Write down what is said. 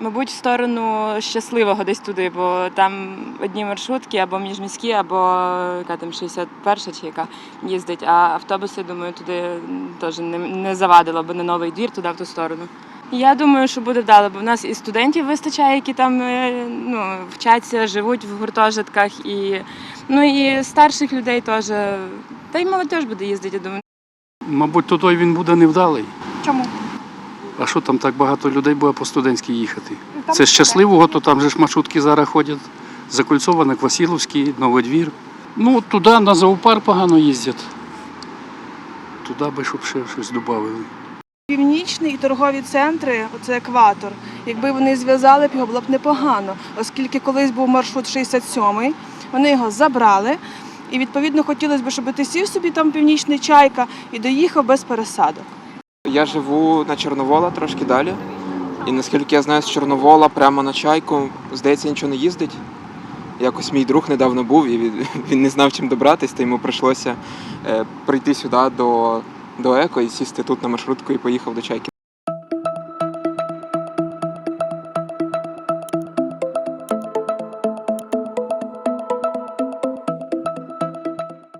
Мабуть, в сторону щасливого десь туди, бо там одні маршрутки або міжміські, або яка там 61 чи яка їздить, а автобуси, думаю, туди теж не, не завадило, бо на новий двір туди в ту сторону. Я думаю, що буде вдало, бо в нас і студентів вистачає, які там е, ну, вчаться, живуть в гуртожитках, і, ну, і старших людей теж. Та й молодь буде їздити, я думаю. Мабуть, то той він буде невдалий. Чому? А що там так багато людей буде по студентськи їхати? Там Це з щасливого, то там же ж маршрутки зараз ходять. Закольцована, Квасіловський, Новодвір. Ну, туди на зоопарк погано їздять. Туди би, щоб ще щось додали. Північний і торгові центри, оце екватор. Якби вони зв'язали б його, було б непогано, оскільки колись був маршрут 67-й, вони його забрали. І відповідно хотілося б, щоб ти сів собі там північний чайка і доїхав без пересадок. Я живу на Чорновола трошки далі. І наскільки я знаю, з Чорновола прямо на чайку, здається, нічого не їздить. Якось мій друг недавно був і він- не знав, чим добратися, то йому прийшлося е, прийти сюди до, до Еко і сісти тут на маршрутку і поїхав до чайки.